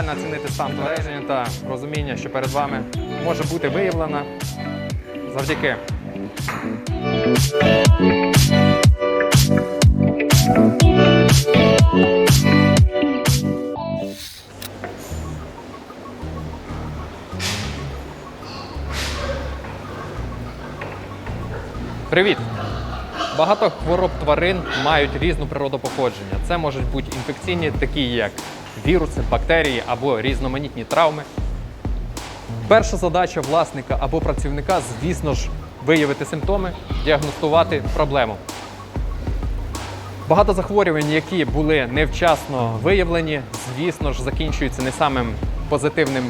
візуально оцінити стан тварини та розуміння, що перед вами може бути виявлена завдяки Привіт! Багато хвороб тварин мають різну природу походження. Це можуть бути інфекційні, такі як віруси, бактерії або різноманітні травми. Перша задача власника або працівника, звісно ж, виявити симптоми, діагностувати проблему. Багато захворювань, які були невчасно виявлені, звісно ж, закінчуються не самим позитивним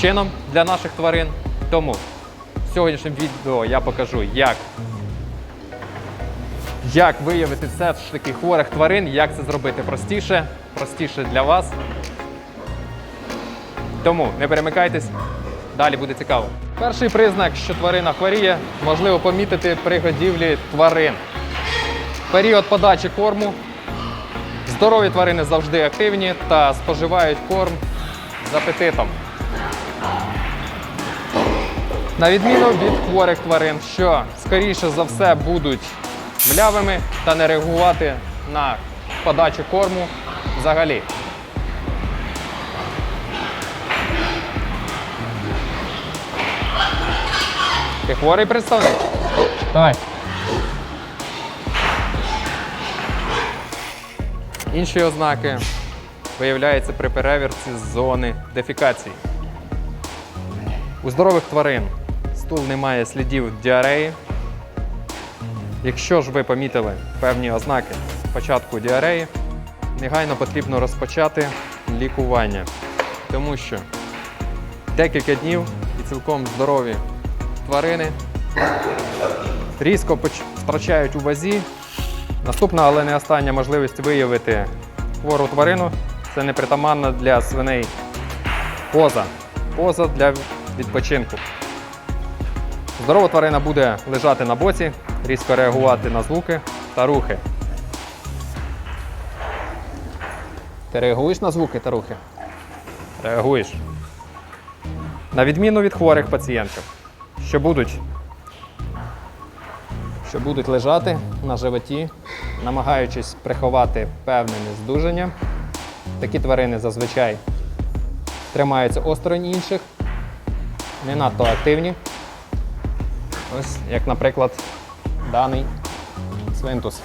чином для наших тварин. Тому в сьогоднішньому відео я покажу, як, як виявити все ж таки хворих тварин, як це зробити простіше, простіше для вас. Тому не перемикайтесь, далі буде цікаво. Перший признак, що тварина хворіє, можливо помітити при годівлі тварин. Період подачі корму. Здорові тварини завжди активні та споживають корм з апетитом. На відміну від хворих тварин, що скоріше за все будуть млявими та не реагувати на подачу корму взагалі. Ти хворий представник? Давай. Інші ознаки виявляються при перевірці з зони дефікації. У здорових тварин стул не має слідів діареї. Якщо ж ви помітили певні ознаки початку діареї, негайно потрібно розпочати лікування, тому що декілька днів і цілком здорові тварини різко втрачають у вазі. Наступна, але не остання можливість виявити хвору тварину це непритаманна для свиней поза. Поза для відпочинку. Здорова тварина буде лежати на боці, різко реагувати на звуки та рухи. Ти реагуєш на звуки та рухи? Реагуєш. На відміну від хворих пацієнтів, що будуть, що будуть лежати на животі, намагаючись приховати певне нездужання. Такі тварини зазвичай тримаються осторонь інших, не надто активні. Ось, як, наприклад, даний свинтус.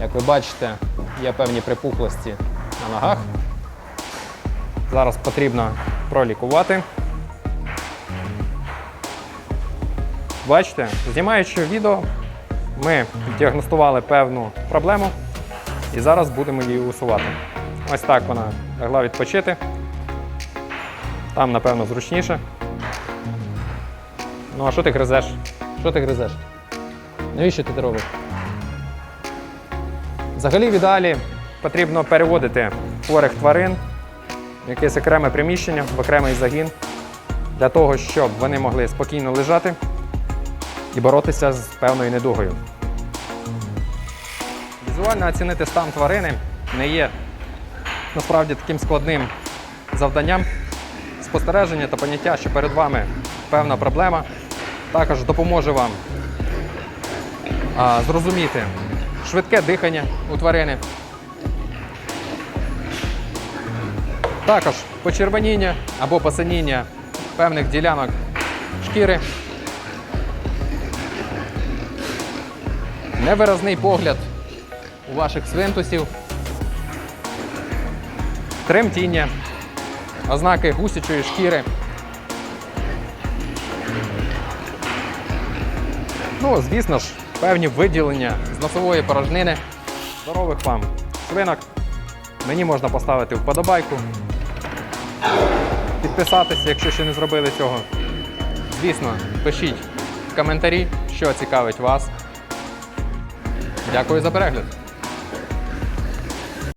Як ви бачите, є певні припухлості на ногах. Зараз потрібно пролікувати. Бачите, знімаючи відео, ми діагностували певну проблему і зараз будемо її усувати. Ось так вона лягла відпочити. Там, напевно, зручніше. Ну, а що ти гризеш? Що ти гризеш? Навіщо ти це робиш? Взагалі, в ідеалі потрібно переводити хворих тварин в якесь окреме приміщення, в окремий загін, для того, щоб вони могли спокійно лежати і боротися з певною недугою. Візуально оцінити стан тварини не є насправді таким складним завданням. Спостереження та поняття, що перед вами певна проблема, також допоможе вам а, зрозуміти швидке дихання у тварини. Також почервоніння або посиніння певних ділянок шкіри. Невиразний погляд у ваших свинтусів, тремтіння, ознаки гусячої шкіри. Ну, звісно ж, певні виділення з носової порожнини. Здорових вам свинок. Мені можна поставити вподобайку, підписатися, якщо ще не зробили цього. Звісно, пишіть в коментарі, що цікавить вас. Дякую за перегляд.